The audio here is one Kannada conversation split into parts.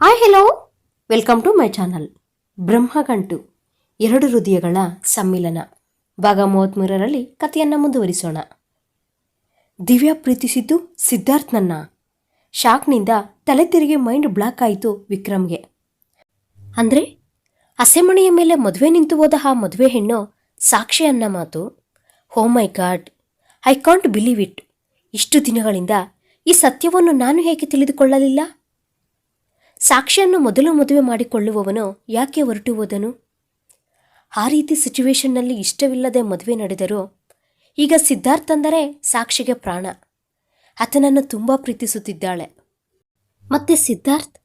Hi hello welcome to my channel Brahmagantu. ಎರಡು ಹೃದಯಗಳ ಸಮ್ಮಿಲನ. ಭಾಗ ಮೂವತ್ತ್ಮೂರರಲ್ಲಿ ಕಥೆಯನ್ನು ಮುಂದುವರಿಸೋಣ. ದಿವ್ಯಾ ಪ್ರೀತಿಸಿದ್ದು ಸಿದ್ಧಾರ್ಥ್ನನ್ನ. ಶಾಕ್ನಿಂದ ತಲೆ ತಿರುಗಿ ಮೈಂಡ್ ಬ್ಲಾಕ್ ಆಯಿತು ವಿಕ್ರಮ್ಗೆ. ಅಂದರೆ ಹಸೆಮಣೆಯ ಮೇಲೆ ಮದುವೆ ನಿಂತು ಹೋದ ಆ ಮದುವೆ ಹೆಣ್ಣು ಸಾಕ್ಷಿ ಅನ್ನ ಮಾತು ಹೋ my god I can't believe it ಇಷ್ಟು ದಿನಗಳಿಂದ ಈ ಸತ್ಯವನ್ನು ನಾನು ಹೇಗೆ ತಿಳಿದುಕೊಳ್ಳಲಿಲ್ಲ? ಸಾಕ್ಷಿಯನ್ನು ಮೊದಲು ಮದುವೆ ಮಾಡಿಕೊಳ್ಳುವವನು ಯಾಕೆ ಹೊರಟು ಹೋದನು ಆ ರೀತಿ ಸಿಚುವೇಶನ್ನಲ್ಲಿ ಇಷ್ಟವಿಲ್ಲದೆ ಮದುವೆ ನಡೆದರೂ ಈಗ ಸಿದ್ಧಾರ್ಥ್ ಅಂದರೆ ಸಾಕ್ಷಿಗೆ ಪ್ರಾಣ. ಆತನನ್ನು ತುಂಬ ಪ್ರೀತಿಸುತ್ತಿದ್ದಾಳೆ. ಮತ್ತೆ ಸಿದ್ಧಾರ್ಥ್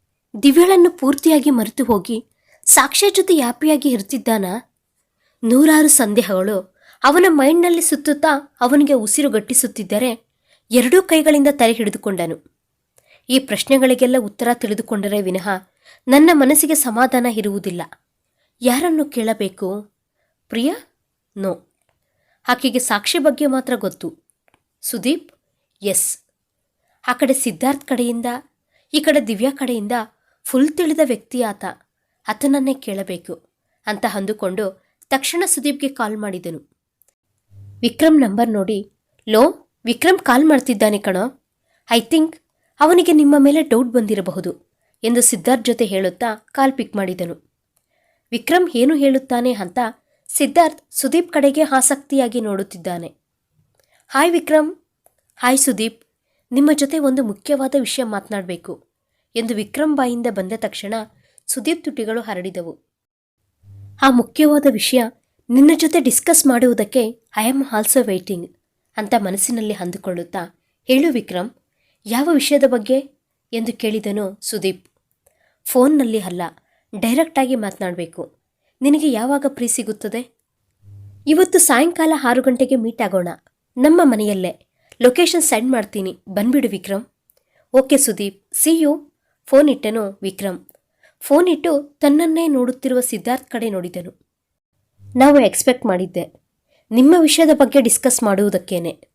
ದಿವ್ಯಳನ್ನು ಪೂರ್ತಿಯಾಗಿ ಮರೆತು ಹೋಗಿ ಸಾಕ್ಷಿಯ ಜೊತೆ ಯಾಪಿಯಾಗಿ ಇರ್ತಿದ್ದಾನಾ ನೂರಾರು ಸಂದೇಹಗಳು ಅವನ ಮೈಂಡ್ನಲ್ಲಿ ಸುತ್ತುತ್ತಾ ಅವನಿಗೆ ಉಸಿರು ಗಟ್ಟಿಸುತ್ತಿದ್ದರೆ ಎರಡೂ ಕೈಗಳಿಂದ ತಲೆ ಹಿಡಿದುಕೊಂಡನು. ಈ ಪ್ರಶ್ನೆಗಳಿಗೆಲ್ಲ ಉತ್ತರ ತಿಳಿದುಕೊಂಡರೆ ವಿನಃ ನನ್ನ ಮನಸ್ಸಿಗೆ ಸಮಾಧಾನ ಇರುವುದಿಲ್ಲ. ಯಾರನ್ನು ಕೇಳಬೇಕು? ಪ್ರಿಯ? ನೋ. ಆಕೆಗೆ ಸಾಕ್ಷಿ ಬಗ್ಗೆ ಮಾತ್ರ ಗೊತ್ತು. ಸುದೀಪ್? ಎಸ್. ಆ ಕಡೆ ಸಿದ್ಧಾರ್ಥ್ ಕಡೆಯಿಂದ, ಈ ಕಡೆ ದಿವ್ಯಾ ಕಡೆಯಿಂದ ಫುಲ್ ತಿಳಿದ ವ್ಯಕ್ತಿ ಆತ. ಆತನನ್ನೇ ಕೇಳಬೇಕು ಅಂತ ಅಂದುಕೊಂಡು ತಕ್ಷಣ ಸುದೀಪ್ಗೆ ಕಾಲ್ ಮಾಡಿದನು. ವಿಕ್ರಮ್ ನಂಬರ್ ನೋಡಿ. ಲೋ, ವಿಕ್ರಮ್ ಕಾಲ್ ಮಾಡ್ತಿದ್ದಾನೆ ಕಣೋ. ಐ ಥಿಂಕ್ ಅವನಿಗೆ ನಿಮ್ಮ ಮೇಲೆ ಡೌಟ್ ಬಂದಿರಬಹುದು ಎಂದು ಸಿದ್ಧಾರ್ಥ್ ಜೊತೆ ಹೇಳುತ್ತಾ ಕಾಲ್ ಪಿಕ್ ಮಾಡಿದನು. ವಿಕ್ರಮ್ ಏನು ಹೇಳುತ್ತಾನೆ ಅಂತ ಸಿದ್ಧಾರ್ಥ್ ಸುದೀಪ್ ಕಡೆಗೆ ಆಸಕ್ತಿಯಾಗಿ ನೋಡುತ್ತಿದ್ದಾನೆ. ಹಾಯ್ ವಿಕ್ರಮ್. ಹಾಯ್ ಸುದೀಪ್. ನಿಮ್ಮ ಜೊತೆ ಒಂದು ಮುಖ್ಯವಾದ ವಿಷಯ ಮಾತನಾಡಬೇಕು ಎಂದು ವಿಕ್ರಮ್ ಬಾಯಿಂದ ಬಂದ ತಕ್ಷಣ ಸುದೀಪ್ ತುಟಿಗಳು ಹರಡಿದವು. ಆ ಮುಖ್ಯವಾದ ವಿಷಯ ನಿನ್ನ ಜೊತೆ ಡಿಸ್ಕಸ್ ಮಾಡುವುದಕ್ಕೆ ಐ ಆಮ್ ಆಲ್ಸೋ ವೆಯ್ಟಿಂಗ್ ಅಂತ ಮನಸ್ಸಿನಲ್ಲಿ ಅಂದುಕೊಳ್ಳುತ್ತಾ ಹೇಳು ವಿಕ್ರಮ್. ಯಾವ ವಿಷಯದ ಬಗ್ಗೆ? ಎಂದು ಕೇಳಿದನು ಸುದೀಪ್. ಫೋನ್ನಲ್ಲಿ ಅಲ್ಲ ಡೈರೆಕ್ಟಾಗಿ ಮಾತನಾಡಬೇಕು. ನಿನಗೆ ಯಾವಾಗ ಪ್ರೀ ಸಿಗುತ್ತದೆ? ಇವತ್ತು ಸಾಯಂಕಾಲ ಆರು ಗಂಟೆಗೆ ಮೀಟ್ ಆಗೋಣ. ನಮ್ಮ ಮನೆಯಲ್ಲೇ. ಲೊಕೇಶನ್ ಸೆಂಡ್ ಮಾಡ್ತೀನಿ. ಬಂದ್ಬಿಡು Vikram. Okay Sudeep. See you phone ಇಟ್ಟನು ವಿಕ್ರಮ್. ಫೋನ್ ಇಟ್ಟು ತನ್ನನ್ನೇ ನೋಡುತ್ತಿರುವ ಸಿದ್ಧಾರ್ಥ್ ಕಡೆ ನೋಡಿದನು. ನಾವು ಎಕ್ಸ್ಪೆಕ್ಟ್ ಮಾಡಿದ್ದೆ. ನಿಮ್ಮ ವಿಷಯದ ಬಗ್ಗೆ ಡಿಸ್ಕಸ್ ಮಾಡುವುದಕ್ಕೇನೆ.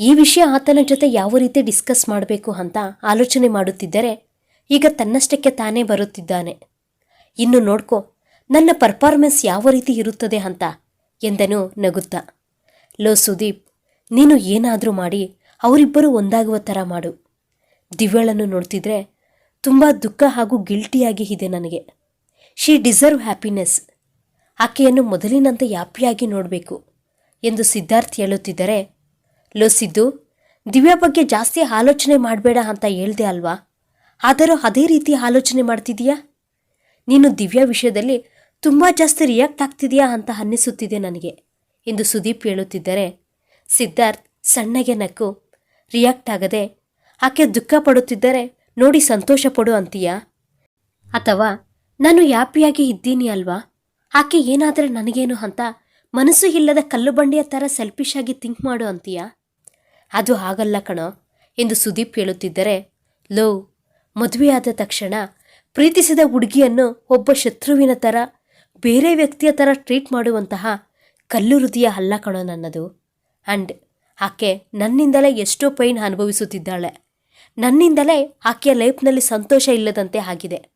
ಈ ವಿಷಯ ಆತನ ಜೊತೆ ಯಾವ ರೀತಿ ಡಿಸ್ಕಸ್ ಮಾಡಬೇಕು ಅಂತ ಆಲೋಚನೆ ಮಾಡುತ್ತಿದ್ದರೆ ಈಗ ತನ್ನಷ್ಟಕ್ಕೆ ತಾನೇ ಬರುತ್ತಿದ್ದಾನೆ. ಇನ್ನು ನೋಡ್ಕೋ, ನನ್ನ ಪರ್ಫಾರ್ಮೆನ್ಸ್ ಯಾವ ರೀತಿ ಇರುತ್ತದೆ ಅಂತ ಎಂದನು ನಗುತ್ತಾ. ಲೋ ಸುದೀಪ್, ನೀನು ಏನಾದರೂ ಮಾಡಿ, ಅವರಿಬ್ಬರು ಒಂದಾಗುವ ಥರ ಮಾಡು. ದಿವ್ಯಳನ್ನು ನೋಡ್ತಿದ್ರೆ ತುಂಬ ದುಃಖ ಹಾಗೂ ಗಿಲ್ಟಿಯಾಗಿ ಇದೆ ನನಗೆ. ಶಿ ಡಿಸರ್ವ್ ಹ್ಯಾಪಿನೆಸ್ ಆಕೆಯನ್ನು ಮೊದಲಿನಂತೆ ಯಾಪಿಯಾಗಿ ನೋಡಬೇಕು ಎಂದು ಸಿದ್ಧಾರ್ಥ್ ಹೇಳುತ್ತಿದ್ದರೆ ಲೋ ಸಿದ್ದು ದಿವ್ಯಾ ಬಗ್ಗೆ ಜಾಸ್ತಿ ಆಲೋಚನೆ ಮಾಡಬೇಡ ಅಂತ ಹೇಳ್ದೆ ಅಲ್ವಾ? ಆದರೂ ಅದೇ ರೀತಿ ಆಲೋಚನೆ ಮಾಡ್ತಿದೀಯಾ ನೀನು ದಿವ್ಯಾ ವಿಷಯದಲ್ಲಿ ತುಂಬ ಜಾಸ್ತಿ ರಿಯಾಕ್ಟ್ ಆಗ್ತಿದೆಯಾ ಅಂತ ಅನ್ನಿಸುತ್ತಿದೆ ನನಗೆ, ಎಂದು ಸುದೀಪ್ ಹೇಳುತ್ತಿದ್ದರೆ. ಸಿದ್ಧಾರ್ಥ್ ಸಣ್ಣಗೆ ನಕ್ಕು ರಿಯಾಕ್ಟ್ ಆಗದೆ, ಆಕೆ ದುಃಖ ಪಡುತ್ತಿದ್ದರೆ ನೋಡಿ ಸಂತೋಷ ಪಡು ಅಂತೀಯಾ? ಅಥವಾ ನಾನು ಯಾಪಿಯಾಗಿ ಇದ್ದೀನಿ ಅಲ್ವಾ? ಆಕೆ ಏನಾದರೆ ನನಗೇನು ಅಂತ ಮನಸ್ಸು ಇಲ್ಲದ ಕಲ್ಲು ಬಂಡೆಯ ಥರ ಸೆಲ್ಫಿಶ್ ಆಗಿ ಥಿಂಕ್ ಮಾಡು ಅಂತೀಯಾ? ಅದು ಆಗಲ್ಲ ಕಣೋ ಎಂದು ಸುದೀಪ್ ಹೇಳುತ್ತಿದ್ದರೆ, ಲೋ, ಮದುವೆಯಾದ ತಕ್ಷಣ ಪ್ರೀತಿಸಿದ ಹುಡುಗಿಯನ್ನು ಒಬ್ಬ ಶತ್ರುವಿನ ಥರ ಬೇರೆ ವ್ಯಕ್ತಿಯ ಥರ ಟ್ರೀಟ್ ಮಾಡುವಂತಹ ಕಲ್ಲು ಹೃದಯ ಅಲ್ಲ ಕಣೋ ನನ್ನದು. ಆ್ಯಂಡ್ ಆಕೆ ನನ್ನಿಂದಲೇ ಎಷ್ಟೋ ಪೈನ್ ಅನುಭವಿಸುತ್ತಿದ್ದಾಳೆ. ನನ್ನಿಂದಲೇ ಆಕೆಯ ಲೈಫ್ನಲ್ಲಿ ಸಂತೋಷ ಇಲ್ಲದಂತೆ ಆಗಿದೆ.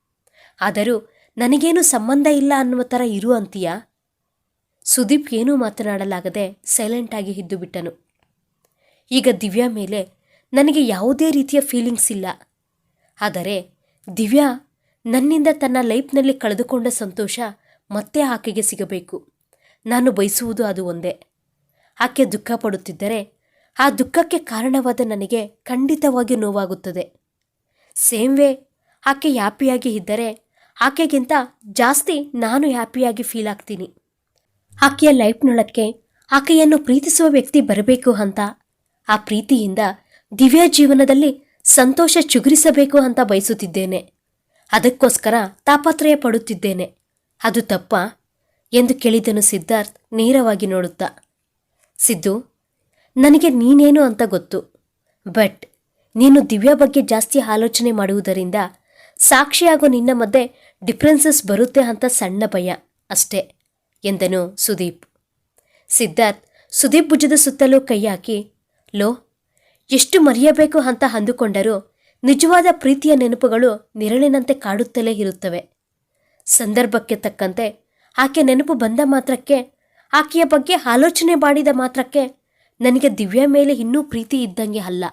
ಆದರೂ ನನಗೇನು ಸಂಬಂಧ ಇಲ್ಲ ಅನ್ನುವ ಥರ ಇರು ಅಂತೀಯಾ? ಸುದೀಪ್ ಏನೂ ಮಾತನಾಡಲಾಗದೆ ಸೈಲೆಂಟಾಗಿ ಇದ್ದು ಬಿಟ್ಟನು. ಈಗ ದಿವ್ಯಾ ಮೇಲೆ ನನಗೆ ಯಾವುದೇ ರೀತಿಯ ಫೀಲಿಂಗ್ಸ್ ಇಲ್ಲ. ಆದರೆ ದಿವ್ಯಾ ನನ್ನಿಂದ ತನ್ನ ಲೈಫ್ನಲ್ಲಿ ಕಳೆದುಕೊಂಡ ಸಂತೋಷ ಮತ್ತೆ ಆಕೆಗೆ ಸಿಗಬೇಕು. ನಾನು ಬಯಸುವುದು ಅದು ಒಂದೇ. ಆಕೆ ದುಃಖ ಪಡುತ್ತಿದ್ದರೆ ಆ ದುಃಖಕ್ಕೆ ಕಾರಣವಾದ ನನಗೆ ಖಂಡಿತವಾಗಿ ನೋವಾಗುತ್ತದೆ. ಸೇಮ್ ವೇ ಆಕೆ ಹ್ಯಾಪಿಯಾಗಿ ಇದ್ದರೆ ಆಕೆಗಿಂತ ಜಾಸ್ತಿ ನಾನು ಹ್ಯಾಪಿಯಾಗಿ ಫೀಲ್ ಆಗ್ತೀನಿ. ಆಕೆಯ ಲೈಫ್ನೊಳಕ್ಕೆ ಆಕೆಯನ್ನು ಪ್ರೀತಿಸುವ ವ್ಯಕ್ತಿ ಬರಬೇಕು ಅಂತ ಆ ಪ್ರೀತಿಯಿಂದ ದಿವ್ಯ ಜೀವನದಲ್ಲಿ ಸಂತೋಷ ಚುಗುರಿಸಬೇಕು ಅಂತ ಬಯಸುತ್ತಿದ್ದೇನೆ. ಅದಕ್ಕೋಸ್ಕರ ತಾಪತ್ರಯ ಪಡುತ್ತಿದ್ದೇನೆ. ಅದು ತಪ್ಪ? ಎಂದು ಕೇಳಿದನು ಸಿದ್ಧಾರ್ಥ್ ನೇರವಾಗಿ ನೋಡುತ್ತಾ. ಸಿದ್ದು, ನನಗೆ ನೀನೇನು ಅಂತ ಗೊತ್ತು. ಬಟ್ ನೀನು ದಿವ್ಯಾ ಬಗ್ಗೆ ಜಾಸ್ತಿ ಆಲೋಚನೆ ಮಾಡುವುದರಿಂದ ಸಾಕ್ಷಿಯಾಗೋ ನಿನ್ನ ಮಧ್ಯೆ ಡಿಫ್ರೆನ್ಸಸ್ ಬರುತ್ತೆ ಅಂತ ಸಣ್ಣ ಭಯ ಅಷ್ಟೇ, ಎಂದನು ಸುದೀಪ್. ಸಿದ್ಧಾರ್ಥ್ ಸುದೀಪ್ ಭುಜದ ಸುತ್ತಲೂ ಕೈ ಹಾಕಿ ಲೋ, ಎಷ್ಟು ಮರೆಯಬೇಕು ಅಂತ ಅಂದುಕೊಂಡರೂ ನಿಜವಾದ ಪ್ರೀತಿಯ ನೆನಪುಗಳು ನೆರಳಿನಂತೆ ಕಾಡುತ್ತಲೇ ಇರುತ್ತವೆ. ಸಂದರ್ಭಕ್ಕೆ ತಕ್ಕಂತೆ ಆಕೆ ನೆನಪು ಬಂದ ಮಾತ್ರಕ್ಕೆ, ಆಕೆಯ ಬಗ್ಗೆ ಆಲೋಚನೆ ಮಾಡಿದ ಮಾತ್ರಕ್ಕೆ ನನಗೆ ದಿವ್ಯ ಮೇಲೆ ಇನ್ನೂ ಪ್ರೀತಿ ಇದ್ದಂಗೆ ಅಲ್ಲ.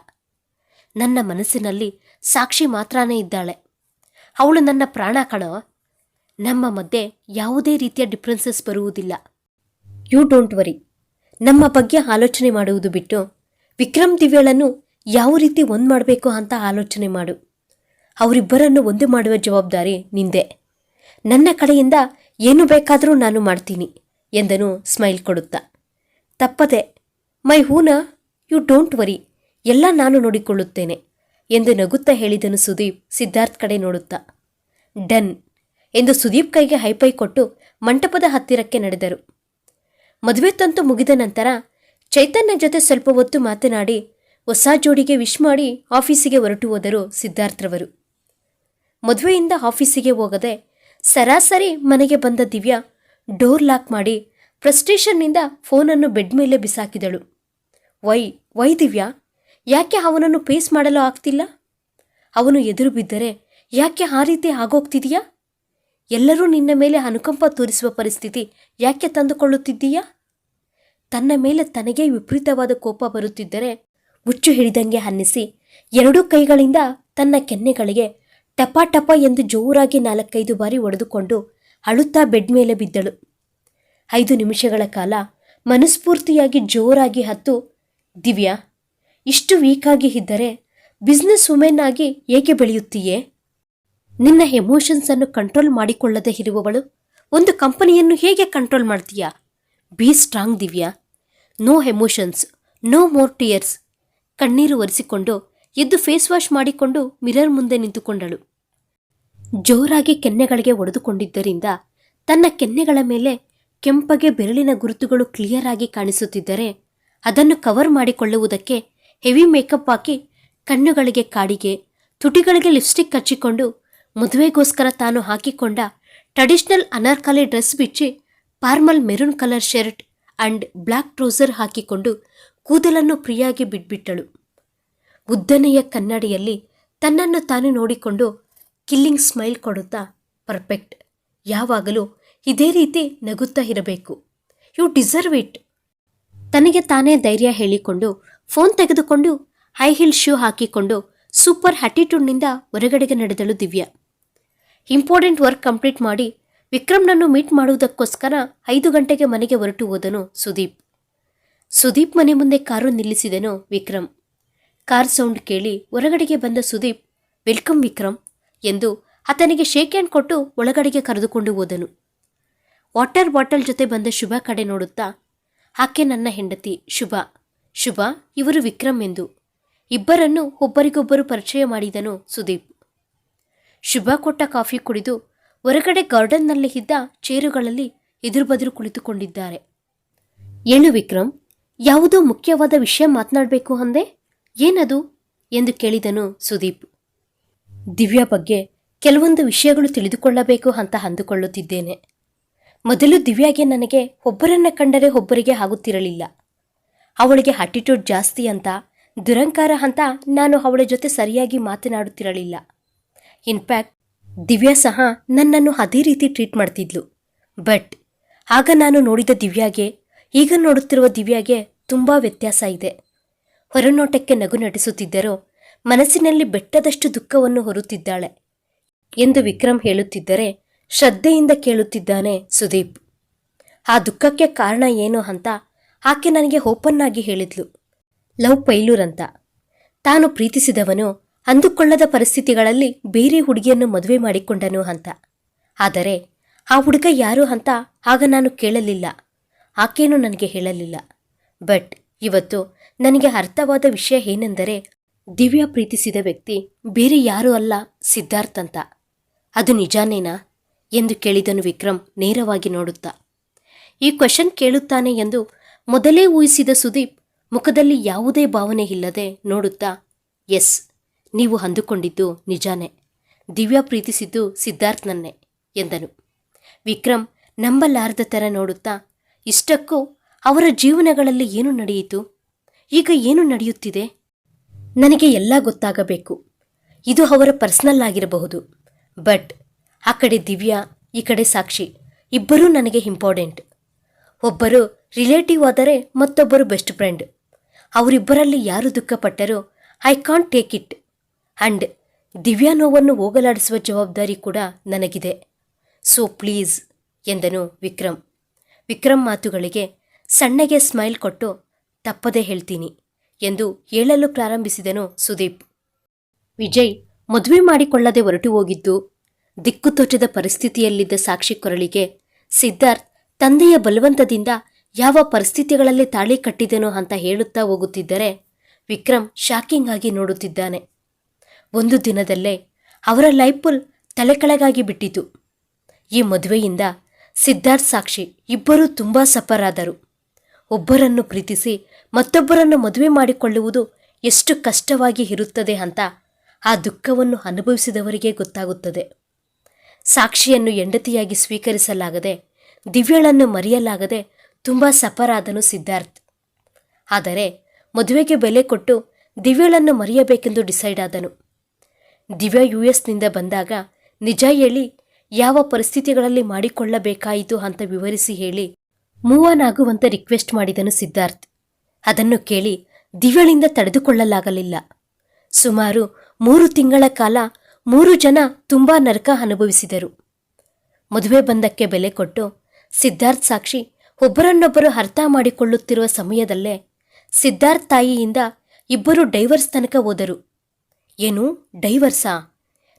ನನ್ನ ಮನಸ್ಸಿನಲ್ಲಿ ಸಾಕ್ಷಿ ಮಾತ್ರನೇ ಇದ್ದಾಳೆ. ಅವಳು ನನ್ನ ಪ್ರಾಣ ಕಣೋ. ನಮ್ಮ ಮಧ್ಯೆ ಯಾವುದೇ ರೀತಿಯ ಡಿಫ್ರೆನ್ಸಸ್ ಬರುವುದಿಲ್ಲ. ಯು ಡೋಂಟ್ ವರಿ ನಮ್ಮ ಬಗ್ಗೆ ಆಲೋಚನೆ ಮಾಡುವುದು ಬಿಟ್ಟು ವಿಕ್ರಮ್ ದಿವ್ಯಳನ್ನು ಯಾವ ರೀತಿ ಒಂದು ಮಾಡಬೇಕು ಅಂತ ಆಲೋಚನೆ ಮಾಡು. ಅವರಿಬ್ಬರನ್ನು ಒಂದು ಮಾಡುವ ಜವಾಬ್ದಾರಿ ನಿಂದೆ. ನನ್ನ ಕಡೆಯಿಂದ ಏನು ಬೇಕಾದರೂ ನಾನು ಮಾಡ್ತೀನಿ ಎಂದನು ಸ್ಮೈಲ್ ಕೊಡುತ್ತಾ. ತಪ್ಪದೆ, ಮೈ ಹೂನ, ಯು ಡೋಂಟ್ ವರಿ, ಎಲ್ಲ ನಾನು ನೋಡಿಕೊಳ್ಳುತ್ತೇನೆ ಎಂದು ನಗುತ್ತಾ ಹೇಳಿದನು ಸುದೀಪ್ ಸಿದ್ಧಾರ್ಥ್ ಕಡೆ ನೋಡುತ್ತಾ. ಡನ್ ಎಂದು ಸುದೀಪ್ ಕೈಗೆ ಹೈಪೈ ಕೊಟ್ಟು ಮಂಟಪದ ಹತ್ತಿರಕ್ಕೆ ನಡೆದರು. ಮದುವೆ ತಂತು ಮುಗಿದ ನಂತರ ಚೈತನ್ಯ ಜೊತೆ ಸ್ವಲ್ಪ ಹೊತ್ತು ಮಾತನಾಡಿ, ಹೊಸ ಜೋಡಿಗೆ ವಿಶ್ ಮಾಡಿ ಆಫೀಸಿಗೆ ಹೊರಟು ಹೋದರು ಸಿದ್ಧಾರ್ಥ್ರವರು. ಮದುವೆಯಿಂದ ಆಫೀಸಿಗೆ ಹೋಗದೆ ಸರಾಸರಿ ಮನೆಗೆ ಬಂದ ದಿವ್ಯಾ ಡೋರ್ ಲಾಕ್ ಮಾಡಿ ಫ್ರಸ್ಟ್ರೇಷನ್ನಿಂದ ಫೋನನ್ನು ಬೆಡ್ ಮೇಲೆ ಬಿಸಾಕಿದಳು. ವೈ ವೈ ದಿವ್ಯಾ, ಯಾಕೆ ಅವನನ್ನು ಪೇಸ್ ಮಾಡಲು ಆಗ್ತಿಲ್ಲ? ಅವನು ಎದುರು ಬಿದ್ದರೆ ಯಾಕೆ ಆ ರೀತಿ ಆಗೋಗ್ತಿದೆಯಾ? ಎಲ್ಲರೂ ನಿನ್ನ ಮೇಲೆ ಅನುಕಂಪ ತೋರಿಸುವ ಪರಿಸ್ಥಿತಿ ಯಾಕೆ ತಂದುಕೊಳ್ಳುತ್ತಿದ್ದೀಯಾ? ತನ್ನ ಮೇಲೆ ತನಗೇ ವಿಪರೀತವಾದ ಕೋಪ ಬರುತ್ತಿದ್ದರೆ ಮುಚ್ಚು ಹಿಡಿದಂಗೆ ಅನ್ನಿಸಿ ಎರಡೂ ಕೈಗಳಿಂದ ತನ್ನ ಕೆನ್ನೆಗಳಿಗೆ ಟಪ ಟಪ ಎಂದು ಜೋರಾಗಿ ನಾಲ್ಕೈದು ಬಾರಿ ಒಡೆದುಕೊಂಡು ಅಳುತ್ತಾ ಬೆಡ್ ಮೇಲೆ ಬಿದ್ದಳು. ಐದು ನಿಮಿಷಗಳ ಕಾಲ ಮನಸ್ಫೂರ್ತಿಯಾಗಿ ಜೋರಾಗಿ ಹತ್ತು, ದಿವ್ಯಾ, ಇಷ್ಟು ವೀಕಾಗಿ ಇದ್ದರೆ ಬಿಸ್ನೆಸ್ ವುಮೆನ್ ಆಗಿ ಏಕೆ ಬೆಳೆಯುತ್ತೀಯೇ? ನಿನ್ನ ಎಮೋಷನ್ಸ್ ಅನ್ನು ಕಂಟ್ರೋಲ್ ಮಾಡಿಕೊಳ್ಳದೆ ಇರುವವಳು ಒಂದು ಕಂಪನಿಯನ್ನು ಹೇಗೆ ಕಂಟ್ರೋಲ್ ಮಾಡ್ತೀಯಾ? Be strong Divya no emotions no more tears ಕಣ್ಣೀರು ಒರೆಸಿಕೊಂಡು, ಎದ್ದು ಫೇಸ್ ವಾಶ್ ಮಾಡಿಕೊಂಡು ಮಿರರ್ ಮುಂದೆ ನಿಂತುಕೊಂಡಳು. ಜೋರಾಗಿ ಕೆನ್ನೆಗಳಿಗೆ ಒಡೆದುಕೊಂಡಿದ್ದರಿಂದ, ತನ್ನ ಕೆನ್ನೆಗಳ ಮೇಲೆ ಕೆಂಪಗೆ ಬೆರಳಿನ ಗುರುತುಗಳು ಕ್ಲಿಯರ್ ಆಗಿ ಕಾಣಿಸುತ್ತಿದ್ದರೆ, ಅದನ್ನು ಕವರ್ ಮಾಡಿಕೊಳ್ಳುವುದಕ್ಕೆ ಹೆವಿ ಮೇಕಪ್ ಹಾಕಿ ಕಣ್ಣುಗಳಿಗೆ ಕಾಡಿಗೆ, ತುಟಿಗಳಿಗೆ ಲಿಪ್ಸ್ಟಿಕ್ ಹಚ್ಚಿಕೊಂಡು ಮದುವೆಗೋಸ್ಕರ ತಾನು ಹಾಕಿಕೊಂಡ ಟ್ರೆಡಿಷನಲ್ ಅನಾರ್ಕಲಿ ಡ್ರೆಸ್ ಬಿಚ್ಚಿ formal maroon colour shirt and black trouser ಹಾಕಿಕೊಂಡು ಕೂದಲನ್ನು ಫ್ರೀಯಾಗಿ ಬಿಟ್ಬಿಟ್ಟಳು. ಉದ್ದನೆಯ ಕನ್ನಡಿಯಲ್ಲಿ ತನ್ನನ್ನು ತಾನು ನೋಡಿಕೊಂಡು ಕಿಲ್ಲಿಂಗ್ ಸ್ಮೈಲ್ ಕೊಡುತ್ತಾ, ಪರ್ಫೆಕ್ಟ್. ಯಾವಾಗಲೂ ಇದೇ ರೀತಿ ನಗುತ್ತಾ ಇರಬೇಕು. You deserve it. ತನಗೆ ತಾನೇ ಧೈರ್ಯ ಹೇಳಿಕೊಂಡು ಫೋನ್ ತೆಗೆದುಕೊಂಡು ಹೈ ಹಿಲ್ ಶೂ ಹಾಕಿಕೊಂಡು ಸೂಪರ್ ಹ್ಯಾಟಿಟ್ಯೂಡ್ನಿಂದ ಹೊರಗಡೆಗೆ ನಡೆದಳು ದಿವ್ಯಾ. ಇಂಪಾರ್ಟೆಂಟ್ ವರ್ಕ್ ಕಂಪ್ಲೀಟ್ ಮಾಡಿ ವಿಕ್ರಮ್ನನ್ನು ಮೀಟ್ ಮಾಡುವುದಕ್ಕೋಸ್ಕರ ಐದು ಗಂಟೆಗೆ ಮನೆಗೆ ಹೊರಟು ಹೋದನು ಸುದೀಪ್. ಸುದೀಪ್ ಮನೆ ಮುಂದೆ ಕಾರು ನಿಲ್ಲಿಸಿದನು ವಿಕ್ರಮ್. ಕಾರ್ ಸೌಂಡ್ ಕೇಳಿ ಹೊರಗಡೆಗೆ ಬಂದ ಸುದೀಪ್, ವೆಲ್ಕಮ್ ವಿಕ್ರಮ್ ಎಂದು ಆತನಿಗೆ ಶೇಕ್ ಹ್ಯಾಂಡ್ ಕೊಟ್ಟು ಒಳಗಡೆಗೆ ಕರೆದುಕೊಂಡು ಹೋದನು. ವಾಟರ್ ಬಾಟಲ್ ಜೊತೆ ಬಂದ ಶುಭ ಕಡೆ ನೋಡುತ್ತಾ, ಆಕೆ ನನ್ನ ಹೆಂಡತಿ, ಶುಭ. ಶುಭ, ಇವರು ವಿಕ್ರಮ್ ಎಂದು. ಇಬ್ಬರನ್ನು ಒಬ್ಬರಿಗೊಬ್ಬರು ಪರಿಚಯ ಮಾಡಿದನು ಸುದೀಪ್. ಶುಭ ಕೊಟ್ಟ ಕಾಫಿ ಕುಡಿದು ಹೊರಗಡೆ ಗಾರ್ಡನ್ನಲ್ಲಿ ಇದ್ದ ಚೇರುಗಳಲ್ಲಿ ಎದುರು ಬದುರು ಕುಳಿತುಕೊಂಡಿದ್ದಾರೆ. ಏನು ವಿಕ್ರಮ್ ಯಾವುದೋ ಮುಖ್ಯವಾದ ವಿಷಯ ಮಾತನಾಡಬೇಕು ಅಂದೆ? ಏನದು? ಎಂದು ಕೇಳಿದನು ಸುದೀಪ್. ದಿವ್ಯಾ ಬಗ್ಗೆ ಕೆಲವೊಂದು ವಿಷಯಗಳು ತಿಳಿದುಕೊಳ್ಳಬೇಕು ಅಂತ ಅಂದುಕೊಳ್ಳುತ್ತಿದ್ದೇನೆ. ಮೊದಲು ದಿವ್ಯಾಗೆ ನನಗೆ ಒಬ್ಬರನ್ನ ಕಂಡರೆ ಒಬ್ಬರಿಗೆ ಆಗುತ್ತಿರಲಿಲ್ಲ. ಅವಳಿಗೆ ಆಟಿಟ್ಯೂಡ್ ಜಾಸ್ತಿ ಅಂತ, ದುರಂಕಾರ ಅಂತ ನಾನು ಅವಳ ಜೊತೆ ಸರಿಯಾಗಿ ಮಾತನಾಡುತ್ತಿರಲಿಲ್ಲ. ಇನ್ಫ್ಯಾಕ್ಟ್ ದಿವ್ಯಾ ಸಹ ನನ್ನನ್ನು ಅದೇ ರೀತಿ ಟ್ರೀಟ್ ಮಾಡ್ತಿದ್ಲು. ಬಟ್ ಆಗ ನಾನು ನೋಡಿದ ದಿವ್ಯಾಗೆ, ಈಗ ನೋಡುತ್ತಿರುವ ದಿವ್ಯಾಗೆ ತುಂಬ ವ್ಯತ್ಯಾಸ ಇದೆ. ಹೊರನೋಟಕ್ಕೆ ನಗು ನಟಿಸುತ್ತಿದ್ದರೂ ಮನಸ್ಸಿನಲ್ಲಿ ಬೆಟ್ಟದಷ್ಟು ದುಃಖವನ್ನು ಹೊರುತ್ತಿದ್ದಾಳೆ ಎಂದು ವಿಕ್ರಮ್ ಹೇಳುತ್ತಿದ್ದರೆ ಶ್ರದ್ಧೆಯಿಂದ ಕೇಳುತ್ತಿದ್ದಾನೆ ಸುದೀಪ್. ಆ ದುಃಖಕ್ಕೆ ಕಾರಣ ಏನು ಅಂತ ಆಕೆ ನನಗೆ ಓಪನ್ ಆಗಿ ಹೇಳಿದ್ಲು. ಲವ್ ಪೈಲೂರ್ ಅಂತ. ತಾನು ಪ್ರೀತಿಸಿದವನು ಅಂದುಕೊಳ್ಳದ ಪರಿಸ್ಥಿತಿಗಳಲ್ಲಿ ಬೇರೆ ಹುಡುಗಿಯನ್ನು ಮದುವೆ ಮಾಡಿಕೊಂಡನು ಅಂತ. ಆದರೆ ಆ ಹುಡುಗ ಯಾರು ಅಂತ ಆಗ ನಾನು ಕೇಳಲಿಲ್ಲ. ಆಕೇನು ನನಗೆ ಹೇಳಲಿಲ್ಲ. ಬಟ್ ಇವತ್ತು ನನಗೆ ಅರ್ಥವಾದ ವಿಷಯ ಏನೆಂದರೆ ದಿವ್ಯ ಪ್ರೀತಿಸಿದ ವ್ಯಕ್ತಿ ಬೇರೆ ಯಾರೂ ಅಲ್ಲ ಸಿದ್ಧಾರ್ಥ್ ಅಂತ. ಅದು ನಿಜಾನೇನಾ ಎಂದು ಕೇಳಿದನು ವಿಕ್ರಮ್ ನೇರವಾಗಿ ನೋಡುತ್ತಾ. ಈ ಕ್ವಶನ್ ಕೇಳುತ್ತಾನೆ ಎಂದು ಮೊದಲೇ ಊಹಿಸಿದ ಸುದೀಪ್ ಮುಖದಲ್ಲಿ ಯಾವುದೇ ಭಾವನೆ ಇಲ್ಲದೆ ನೋಡುತ್ತಾ, ಎಸ್ ನೀವು ಅಂದುಕೊಂಡಿದ್ದು ನಿಜಾನೇ. ದಿವ್ಯಾ ಪ್ರೀತಿಸಿದ್ದು ಸಿದ್ಧಾರ್ಥ್ನನ್ನೇ, ಎಂದನು. ವಿಕ್ರಮ್ ನಂಬಲಾರದ ಥರ ನೋಡುತ್ತಾ, ಇಷ್ಟಕ್ಕೂ ಅವರ ಜೀವನಗಳಲ್ಲಿ ಏನು ನಡೆಯಿತು? ಈಗ ಏನು ನಡೆಯುತ್ತಿದೆ? ನನಗೆ ಎಲ್ಲ ಗೊತ್ತಾಗಬೇಕು. ಇದು ಅವರ ಪರ್ಸನಲ್ ಆಗಿರಬಹುದು. ಬಟ್, ಆ ಕಡೆ ದಿವ್ಯಾ, ಈ ಕಡೆ ಸಾಕ್ಷಿ, ಇಬ್ಬರೂ ನನಗೆ ಇಂಪಾರ್ಟೆಂಟ್. ಒಬ್ಬರು ರಿಲೇಟಿವ್ ಆದರೆ ಮತ್ತೊಬ್ಬರು ಬೆಸ್ಟ್ ಫ್ರೆಂಡ್. ಅವರಿಬ್ಬರಲ್ಲಿ ಯಾರು ದುಃಖಪಟ್ಟರೂ, I can't take it. And Divya ನೋವನ್ನು ಹೋಗಲಾಡಿಸುವ ಜವಾಬ್ದಾರಿ ಕೂಡ ನನಗಿದೆ. ಸೊ ಪ್ಲೀಸ್ ಎಂದನು ವಿಕ್ರಮ್. ವಿಕ್ರಮ್ ಮಾತುಗಳಿಗೆ ಸಣ್ಣಗೆ ಸ್ಮೈಲ್ ಕೊಟ್ಟು, ತಪ್ಪದೇ ಹೇಳ್ತೀನಿ, ಎಂದು ಹೇಳಲು ಪ್ರಾರಂಭಿಸಿದನು ಸುದೀಪ್. ವಿಜಯ್ ಮದುವೆ ಮಾಡಿಕೊಳ್ಳದೆ ಹೊರಟು ಹೋಗಿದ್ದು, ದಿಕ್ಕು ತೋಚದ ಪರಿಸ್ಥಿತಿಯಲ್ಲಿದ್ದ ಸಾಕ್ಷಿ ಕೊರಳಿಗೆ, ಸಿದ್ಧಾರ್ಥ್ ತಂದೆಯ ಬಲವಂತದಿಂದ ಯಾವ ಪರಿಸ್ಥಿತಿಗಳಲ್ಲಿ ತಾಳಿ ಕಟ್ಟಿದೆನೋ ಅಂತ ಹೇಳುತ್ತಾ ಹೋಗುತ್ತಿದ್ದರೆ, ವಿಕ್ರಮ್ ಶಾಕಿಂಗ್ ಆಗಿ ನೋಡುತ್ತಿದ್ದಾನೆ. ಒಂದು ದಿನದಲ್ಲೇ ಅವರ ಲೈಫುಲ್ ಫುಲ್ ತಲೆಕೆಳಗಾಗಿ ಬಿಟ್ಟಿತು. ಈ ಮದುವೆಯಿಂದ ಸಿದ್ಧಾರ್ಥ್ ಸಾಕ್ಷಿ ಇಬ್ಬರೂ ತುಂಬ ಸಫರಾದರು. ಒಬ್ಬರನ್ನು ಪ್ರೀತಿಸಿ ಮತ್ತೊಬ್ಬರನ್ನು ಮದುವೆ ಮಾಡಿಕೊಳ್ಳುವುದು ಎಷ್ಟು ಕಷ್ಟವಾಗಿ ಇರುತ್ತದೆ ಅಂತ ಆ ದುಃಖವನ್ನು ಅನುಭವಿಸಿದವರಿಗೆ ಗೊತ್ತಾಗುತ್ತದೆ. ಸಾಕ್ಷಿಯನ್ನು ಹೆಂಡತಿಯಾಗಿ ಸ್ವೀಕರಿಸಲಾಗದೆ ದಿವ್ಯಳನ್ನು ಮರೆಯಲಾಗದೆ ತುಂಬ ಸಫರಾದನು ಸಿದ್ಧಾರ್ಥ್. ಆದರೆ ಮದುವೆಗೆ ಬೆಲೆ ಕೊಟ್ಟು ದಿವ್ಯಳನ್ನು ಮರೆಯಬೇಕೆಂದು ಡಿಸೈಡ್ ಆದನು. ದಿವ್ಯ ಯು ಎಸ್ನಿಂದ ಬಂದಾಗ, ನಿಜ ಹೇಳಿ, ಯಾವ ಪರಿಸ್ಥಿತಿಗಳಲ್ಲಿ ಮಾಡಿಕೊಳ್ಳಬೇಕಾಯಿತು ಅಂತ ವಿವರಿಸಿ ಹೇಳಿ ಮೂವ್ ಆನ್ ಆಗುವಂತೆ ರಿಕ್ವೆಸ್ಟ್ ಮಾಡಿದನು ಸಿದ್ಧಾರ್ಥ್. ಅದನ್ನು ಕೇಳಿ ದಿವ್ಯಳಿಂದ ತಡೆದುಕೊಳ್ಳಲಾಗಲಿಲ್ಲ. ಸುಮಾರು ಮೂರು ತಿಂಗಳ ಕಾಲ ಮೂರು ಜನ ತುಂಬಾ ನರಕ ಅನುಭವಿಸಿದರು. ಮದುವೆ ಬಂಧಕ್ಕೆ ಬೆಲೆ ಕೊಟ್ಟು ಸಿದ್ಧಾರ್ಥ್ ಸಾಕ್ಷಿ ಒಬ್ಬರನ್ನೊಬ್ಬರು ಅರ್ಥ ಮಾಡಿಕೊಳ್ಳುತ್ತಿರುವ ಸಮಯದಲ್ಲೇ ಸಿದ್ಧಾರ್ಥ್ ತಾಯಿಯಿಂದ ಇಬ್ಬರು ಡೈವರ್ಸ್ ತನಕ ಹೋದರು. ಏನು? ಡೈವರ್ಸಾ?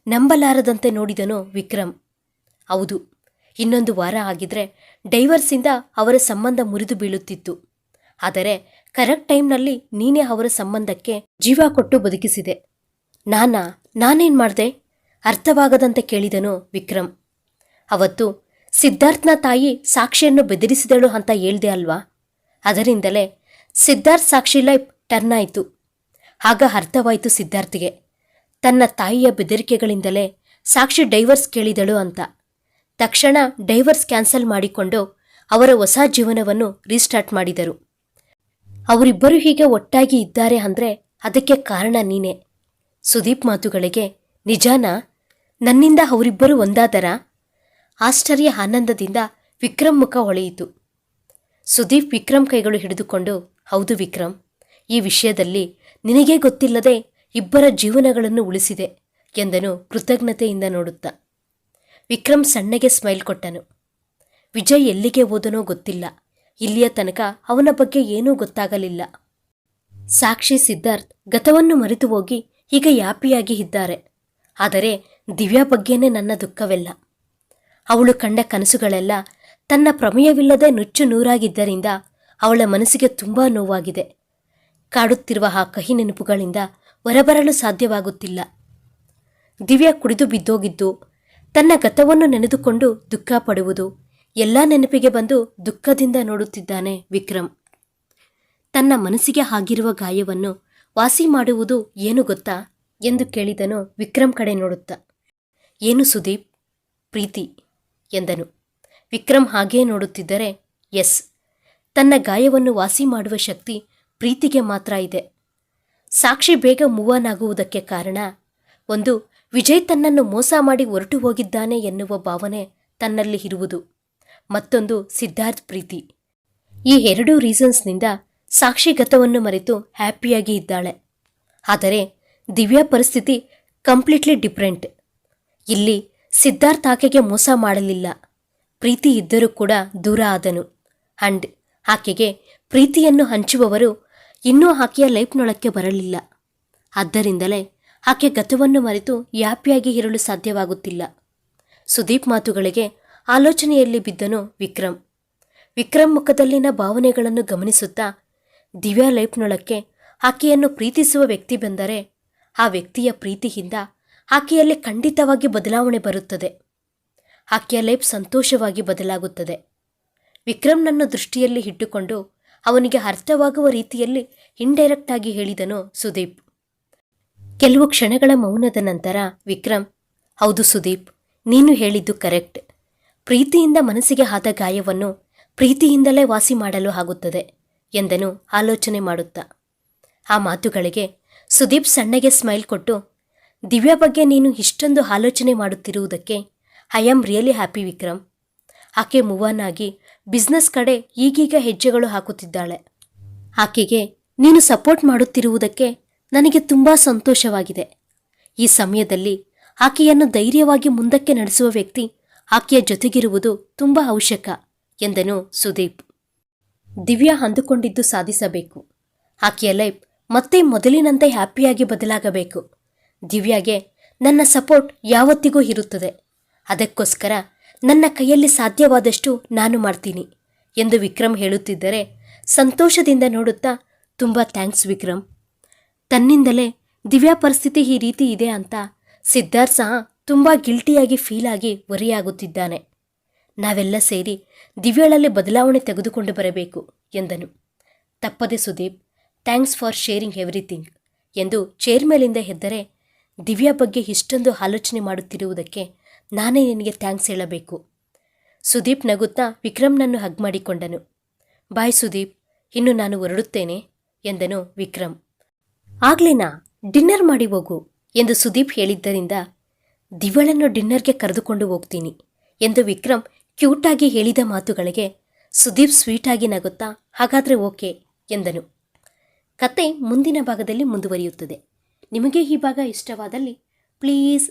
ನಂಬಲಾರದಂತೆ ನೋಡಿದನು ವಿಕ್ರಮ್. ಹೌದು. ಇನ್ನೊಂದು ವಾರ ಆಗಿದ್ರೆ ಡೈವರ್ಸಿಂದ ಅವರ ಸಂಬಂಧ ಮುರಿದು ಬೀಳುತ್ತಿತ್ತು. ಆದರೆ ಕರೆಕ್ಟ್ ಟೈಮ್ನಲ್ಲಿ ನೀನೇ ಅವರ ಸಂಬಂಧಕ್ಕೆ ಜೀವ ಕೊಟ್ಟು ಬದುಕಿಸಿದೆ. ನಾನಾ? ನಾನೇನ್ ಮಾಡಿದೆ? ಅರ್ಥವಾಗದಂತೆ ಕೇಳಿದನು ವಿಕ್ರಮ್. ಅವತ್ತು ಸಿದ್ಧಾರ್ಥ್ನ ತಾಯಿ ಸಾಕ್ಷಿಯನ್ನು ಬೆದರಿಸಿದಳು ಅಂತ ಹೇಳಿದೆ ಅಲ್ವಾ? ಅದರಿಂದಲೇ ಸಿದ್ಧಾರ್ಥ್ ಸಾಕ್ಷಿ ಲೈಫ್ ಟರ್ನ್ ಆಯಿತು. ಆಗ ಅರ್ಥವಾಯಿತು ಸಿದ್ಧಾರ್ಥಿಗೆ. ತನ್ನ ತಾಯಿಯ ಬೆದರಿಕೆಗಳಿಂದಲೇ ಸಾಕ್ಷಿ ಡೈವರ್ಸ್ ಕೇಳಿದಳು ಅಂತ. ತಕ್ಷಣ ಡೈವರ್ಸ್ ಕ್ಯಾನ್ಸಲ್ ಮಾಡಿಕೊಂಡು ಅವರ ಹೊಸ ಜೀವನವನ್ನು ರೀಸ್ಟಾರ್ಟ್ ಮಾಡಿದರು. ಅವರಿಬ್ಬರು ಹೀಗೆ ಒಟ್ಟಾಗಿ ಇದ್ದಾರೆ ಅಂದ್ರೆ ಅದಕ್ಕೆ ಕಾರಣ ನೀನೇ. ಸುದೀಪ್ ಮಾತುಗಳಿಗೆ ನಿಜಾನ? ನನ್ನಿಂದ ಅವರಿಬ್ಬರು ಒಂದಾದರ? ಆಶ್ಚರ್ಯ ಆನಂದದಿಂದ ವಿಕ್ರಮ್ ಮುಖ ಹೊಳೆಯಿತು. ಸುದೀಪ್ ವಿಕ್ರಮ್ ಕೈಗಳು ಹಿಡಿದುಕೊಂಡು, ಹೌದು ವಿಕ್ರಮ್, ಈ ವಿಷಯದಲ್ಲಿ ನಿನಗೇ ಗೊತ್ತಿಲ್ಲದೆ ಇಬ್ಬರ ಜೀವನಗಳನ್ನು ಉಳಿಸಿದೆ ಎಂದನು ಕೃತಜ್ಞತೆಯಿಂದ ನೋಡುತ್ತಾ. ವಿಕ್ರಮ್ ಸಣ್ಣಗೆ ಸ್ಮೈಲ್ ಕೊಟ್ಟನು. ವಿಜಯ್ ಎಲ್ಲಿಗೆ ಹೋದನೋ ಗೊತ್ತಿಲ್ಲ. ಇಲ್ಲಿಯ ತನಕ ಅವನ ಬಗ್ಗೆ ಏನೂ ಗೊತ್ತಾಗಲಿಲ್ಲ. ಸಾಕ್ಷಿ ಸಿದ್ಧಾರ್ಥ್ ಗತವನ್ನು ಮರೆತು ಹೋಗಿ ಈಗ ಯಾಪಿಯಾಗಿ ಇದ್ದಾರೆ. ಆದರೆ ದಿವ್ಯಾ ಬಗ್ಗೆನೆ ನನ್ನ ದುಃಖವೆಲ್ಲ. ಅವಳು ಕಂಡ ಕನಸುಗಳೆಲ್ಲ ತನ್ನ ಪ್ರಮೇಯವಿಲ್ಲದೆ ನುಚ್ಚು ನೂರಾಗಿದ್ದರಿಂದ ಅವಳ ಮನಸ್ಸಿಗೆ ತುಂಬಾ ನೋವಾಗಿದೆ. ಕಾಡುತ್ತಿರುವ ಆ ಕಹಿ ನೆನಪುಗಳಿಂದ ಹೊರಬರಲು ಸಾಧ್ಯವಾಗುತ್ತಿಲ್ಲ. ದಿವ್ಯಾ ಕುಡಿದು ಬಿದ್ದೋಗಿದ್ದು, ತನ್ನ ಗತವನ್ನು ನೆನೆದುಕೊಂಡು ದುಃಖ ಪಡುವುದು, ಎಲ್ಲ ನೆನಪಿಗೆ ಬಂದು ದುಃಖದಿಂದ ನೋಡುತ್ತಿದ್ದಾನೆ ವಿಕ್ರಮ್. ತನ್ನ ಮನಸ್ಸಿಗೆ ಆಗಿರುವ ಗಾಯವನ್ನು ವಾಸಿ ಮಾಡುವುದು ಏನು ಗೊತ್ತಾ ಎಂದು ಕೇಳಿದನು ವಿಕ್ರಮ್ ಕಡೆ ನೋಡುತ್ತಾ. ಏನು ಸುದೀಪ್? ಪ್ರೀತಿ, ಎಂದನು. ವಿಕ್ರಮ್ ಹಾಗೇ ನೋಡುತ್ತಿದ್ದರೆ, ಎಸ್. ತನ್ನ ಗಾಯವನ್ನು ವಾಸಿ ಮಾಡುವ ಶಕ್ತಿ ಪ್ರೀತಿಗೆ ಮಾತ್ರ ಇದೆ. ಸಾಕ್ಷಿ ಬೇಗ ಮೂವನಾಗುವುದಕ್ಕೆ ಕಾರಣ, ಒಂದು, ವಿಜಯ್ ತನ್ನನ್ನು ಮೋಸ ಮಾಡಿ ಹೊರಟು ಹೋಗಿದ್ದಾನೆ ಎನ್ನುವ ಭಾವನೆ ತನ್ನಲ್ಲಿ ಇರುವುದು. ಮತ್ತೊಂದು, ಸಿದ್ಧಾರ್ಥ್ ಪ್ರೀತಿ. ಈ ಎರಡೂ ರೀಸನ್ಸ್ನಿಂದ ಸಾಕ್ಷಿ ಗತವನ್ನು ಮರೆತು ಹ್ಯಾಪಿಯಾಗಿ ಇದ್ದಾಳೆ. ಆದರೆ, ದಿವ್ಯಾ ಪರಿಸ್ಥಿತಿ ಕಂಪ್ಲೀಟ್ಲಿ ಡಿಫ್ರೆಂಟ್. ಇಲ್ಲಿ ಸಿದ್ಧಾರ್ಥ್ ಆಕೆಗೆ ಮೋಸ ಮಾಡಲಿಲ್ಲ. ಪ್ರೀತಿ ಇದ್ದರೂ ಕೂಡ ದೂರ ಆದನು. ಅಂಡ್, ಆಕೆಗೆ ಪ್ರೀತಿಯನ್ನು ಹಂಚುವವರು ಇನ್ನೂ ಆಕೆಯ ಲೈಫ್ನೊಳಕ್ಕೆ ಬರಲಿಲ್ಲ. ಆದ್ದರಿಂದಲೇ ಆಕೆ ಗತವನ್ನು ಮರೆತು ಯಾಪಿಯಾಗಿ ಇರಲು ಸಾಧ್ಯವಾಗುತ್ತಿಲ್ಲ. ಸುದೀಪ್ ಮಾತುಗಳಿಗೆ ಆಲೋಚನೆಯಲ್ಲಿ ಬಿದ್ದನು ವಿಕ್ರಮ್. ವಿಕ್ರಮ್ ಮುಖದಲ್ಲಿನ ಭಾವನೆಗಳನ್ನು ಗಮನಿಸುತ್ತಾ ದಿವ್ಯಾ ಲೈಫ್ನೊಳಕ್ಕೆ ಆಕೆಯನ್ನು ಪ್ರೀತಿಸುವ ವ್ಯಕ್ತಿ ಬಂದರೆ ಆ ವ್ಯಕ್ತಿಯ ಪ್ರೀತಿಯಿಂದ ಆಕೆಯಲ್ಲಿ ಖಂಡಿತವಾಗಿ ಬದಲಾವಣೆ ಬರುತ್ತದೆ. ಆಕೆಯ ಲೈಫ್ ಸಂತೋಷವಾಗಿ ಬದಲಾಗುತ್ತದೆ. ವಿಕ್ರಮ್ನನ್ನು ದೃಷ್ಟಿಯಲ್ಲಿ ಇಟ್ಟುಕೊಂಡು ಅವನಿಗೆ ಅರ್ಥವಾಗುವ ರೀತಿಯಲ್ಲಿ ಇಂಡೈರೆಕ್ಟ್ ಆಗಿ ಹೇಳಿದನು ಸುದೀಪ್. ಕೆಲವು ಕ್ಷಣಗಳ ಮೌನದ ನಂತರ, ವಿಕ್ರಮ್, ಹೌದು ಸುದೀಪ್, ನೀನು ಹೇಳಿದ್ದು ಕರೆಕ್ಟ್. ಪ್ರೀತಿಯಿಂದ ಮನಸ್ಸಿಗೆ ಆದ ಗಾಯವನ್ನು ಪ್ರೀತಿಯಿಂದಲೇ ವಾಸಿ ಮಾಡಲು ಆಗುತ್ತದೆ, ಎಂದನು ಆಲೋಚನೆ ಮಾಡುತ್ತಾ. ಆ ಮಾತುಗಳಿಗೆ ಸುದೀಪ್ ಸಣ್ಣಗೆ ಸ್ಮೈಲ್ ಕೊಟ್ಟು, ದಿವ್ಯಾ ಬಗ್ಗೆ ನೀನು ಇಷ್ಟೊಂದು ಆಲೋಚನೆ ಮಾಡುತ್ತಿರುವುದಕ್ಕೆ I am really happy Vikram. ಆಕೆ ಆಗಿ ಬಿಸ್ನೆಸ್ ಕಡೆ ಈಗೀಗ ಹೆಜ್ಜೆಗಳು ಹಾಕುತ್ತಿದ್ದಾಳೆ. ಆಕೆಗೆ, ನೀನು ಸಪೋರ್ಟ್ ಮಾಡುತ್ತಿರುವುದಕ್ಕೆ ನನಗೆ ತುಂಬ ಸಂತೋಷವಾಗಿದೆ. ಈ ಸಮಯದಲ್ಲಿ ಆಕೆಯನ್ನು ಧೈರ್ಯವಾಗಿ ಮುಂದಕ್ಕೆ ನಡೆಸುವ ವ್ಯಕ್ತಿ ಆಕೆಯ ಜೊತೆಗಿರುವುದು ತುಂಬ ಅವಶ್ಯಕ, ಎಂದನು ಸುದೀಪ್. ದಿವ್ಯಾ ಅಂದುಕೊಂಡಿದ್ದು ಸಾಧಿಸಬೇಕು. ಆಕೆಯ ಲೈಫ್ ಮತ್ತೆ ಮೊದಲಿನಂತೆ ಹ್ಯಾಪಿಯಾಗಿ ಬದಲಾಗಬೇಕು. ದಿವ್ಯಾಗೆ, ನನ್ನ ಸಪೋರ್ಟ್ ಯಾವತ್ತಿಗೂ ಇರುತ್ತದೆ. ಅದಕ್ಕೋಸ್ಕರ ನನ್ನ ಕೈಯಲ್ಲಿ ಸಾಧ್ಯವಾದಷ್ಟು ನಾನು ಮಾಡ್ತೀನಿ ಎಂದು ವಿಕ್ರಮ್ ಹೇಳುತ್ತಿದ್ದರೆ ಸಂತೋಷದಿಂದ ನೋಡುತ್ತಾ, ತುಂಬ ಥ್ಯಾಂಕ್ಸ್ ವಿಕ್ರಮ್. ತನ್ನಿಂದಲೇ ದಿವ್ಯಾ ಪರಿಸ್ಥಿತಿ ಈ ರೀತಿ ಇದೆ ಅಂತ ಸಿದ್ಧಾರ್ಥ್ ಸಹ ತುಂಬ ಗಿಲ್ಟಿಯಾಗಿ ಫೀಲ್ ಆಗಿ ವರಿಯಾಗುತ್ತಿದ್ದಾನೆ. ನಾವೆಲ್ಲ ಸೇರಿ ದಿವ್ಯಾಳಲ್ಲಿ ಬದಲಾವಣೆ ತೆಗೆದುಕೊಂಡು ಬರಬೇಕು, ಎಂದನು. ತಪ್ಪದೆ Sudeep, thanks for sharing everything, ಎಂದು ಚೇರ್ ಮೇಲಿಂದ ದಿವ್ಯಾ ಬಗ್ಗೆ ಇಷ್ಟೊಂದು ಆಲೋಚನೆ ಮಾಡುತ್ತಿರುವುದಕ್ಕೆ ನಾನೇ ನಿನಗೆ ಥ್ಯಾಂಕ್ಸ್ ಹೇಳಬೇಕು. ಸುದೀಪ್ ನಗುತ್ತಾ ವಿಕ್ರಮ್ನನ್ನು ಹಗ್ ಮಾಡಿಕೊಂಡನು. ಬಾಯ್ ಸುದೀಪ್, ಇನ್ನು ನಾನು ಹೊರಡುತ್ತೇನೆ, ಎಂದನು ವಿಕ್ರಮ್. ಆಗ್ಲೇನಾ, ಡಿನ್ನರ್ ಮಾಡಿ ಹೋಗು, ಎಂದು ಸುದೀಪ್ ಹೇಳಿದ್ದರಿಂದ, ದಿವಳನ್ನು ಡಿನ್ನರ್ಗೆ ಕರೆದುಕೊಂಡು ಹೋಗ್ತೀನಿ, ಎಂದು ವಿಕ್ರಮ್ ಕ್ಯೂಟಾಗಿ ಹೇಳಿದ ಮಾತುಗಳಿಗೆ ಸುದೀಪ್ ಸ್ವೀಟಾಗಿ ನಗುತ್ತಾ, ಹಾಗಾದರೆ ಓಕೆ, ಎಂದನು. ಕತೆ ಮುಂದಿನ ಭಾಗದಲ್ಲಿ ಮುಂದುವರಿಯುತ್ತದೆ. ನಿಮಗೆ ಈ ಭಾಗ ಇಷ್ಟವಾದಲ್ಲಿ please